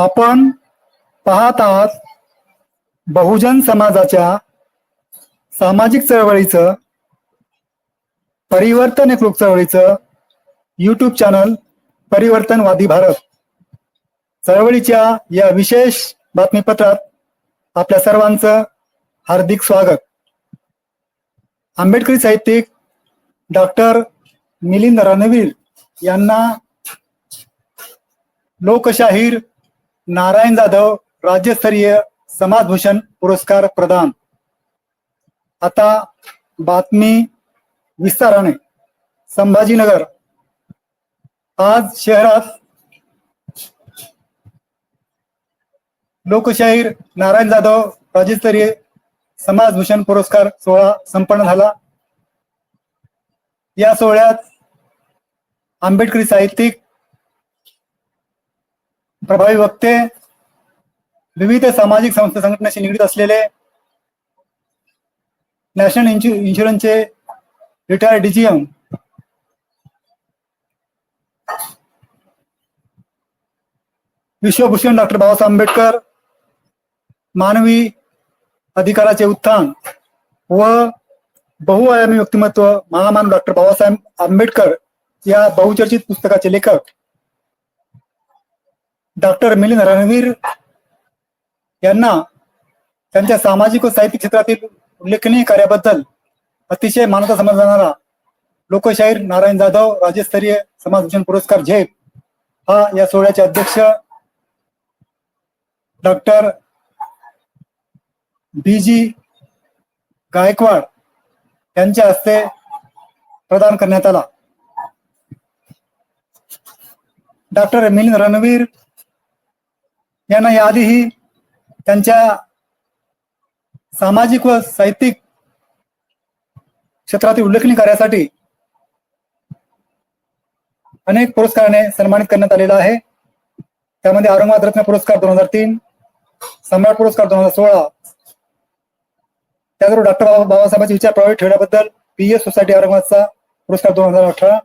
आपण पाहत आहात बहुजन समाजाच्या सामाजिक चळवळीचं परिवर्तन एक चळवळीचं युट्यूब चॅनल परिवर्तनवादी भारत. चळवळीच्या या विशेष बातमीपत्रात आपल्या सर्वांचं हार्दिक स्वागत. आंबेडकरी साहित्यिक डॉक्टर मिलिंद रणवीर यांना लोकशाहीर नारायण जाधव राज्यस्तरीय समाजभूषण पुरस्कार प्रदान. आता बातमी विस्ताराने. संभाजीनगर. आज शहरात लोकशाहीर नारायण जाधव राज्यस्तरीय समाजभूषण पुरस्कार सोहळा संपन्न झाला. या सोहळ्यात आंबेडकरी साहित्यिक प्रभावी वक्ते विविध सामाजिक संस्था संघटनाशी निगडीत असलेले नॅशनल इन्शु इन्शुरन्सचे रिटायर्ड डीजीएम विश्वभूषण डॉक्टर बाबासाहेब आंबेडकर मानवी अधिकाराचे उत्थान व बहुआयामी व्यक्तिमत्व महामान डॉक्टर बाबासाहेब आंबेडकर या बहुचर्चित पुस्तकाचे लेखक. डॉक्टर मिलिंद रणवीर यांना त्यांच्या सामाजिक व साहित्यिक क्षेत्रातील उल्लेखनीय कार्याबद्दल अतिशय मान्यता समजला जाणारा लोकशाहीर नारायण जाधव राज्यस्तरीय समाजभूषण पुरस्कार झेप हा या सोहळ्याचे अध्यक्ष डॉक्टर बी जी गायकवाड यांच्या हस्ते प्रदान करण्यात आला. डॉक्टर मिलिंद रणवीर यांना याआधीही त्यांच्या सामाजिक व साहित्यिक क्षेत्रातील उल्लेखनीय कार्यासाठी अनेक पुरस्काराने सन्मानित करण्यात आलेला आहे. त्यामध्ये औरंगाबाद रत्न पुरस्कार दोन हजार तीन सम्राट पुरस्कार दोन हजार सोळा त्याचबरोबर डॉक्टर बाबा बाबासाहेबांचे विचार प्रभावित ठेवण्याबद्दल पी एस सोसायटी औरंगाबादचा पुरस्कार दोन हजार अठरा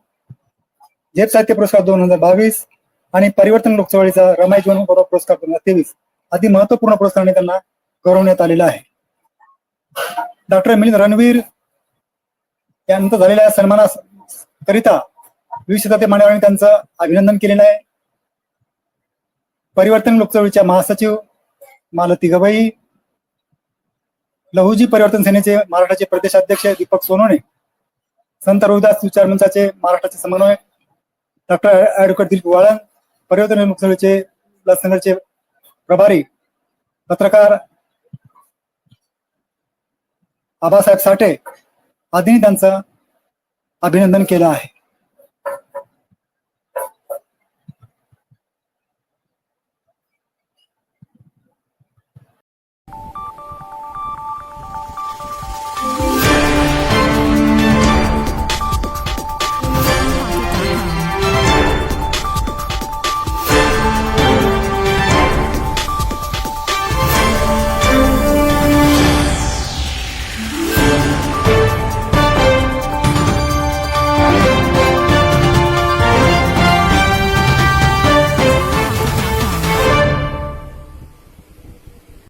झेप साहित्य पुरस्कार दोन हजार बावीस आणि परिवर्तन लोकचळवळीचा रमाई जीवन गौरव पुरस्कार दोन हजार तेवीस अति महत्त्वपूर्ण पुरस्काराने त्यांना गौरवण्यात आलेला आहे. डॉक्टर मिलिंद रणवीर यांनंतर झालेल्या सन्माना करिता विविध क्षेत्रातील मान्यवरांनी त्यांचं अभिनंदन केलेलं आहे. परिवर्तन लोकचळवळीच्या महासचिव मालती गवई लहुजी परिवर्तन सेनेचे महाराष्ट्राचे प्रदेशाध्यक्ष दीपक सोनोने संत रविदास विचार मंचाचे महाराष्ट्राचे समन्वयक डॉक्टर ऍडव्होकेट दिलीप वाळन परिवर्तन लोकसभेचे संघाचे प्रभारी पत्रकार आबासाहेब साठे आदींनी त्यांचं अभिनंदन केलं आहे.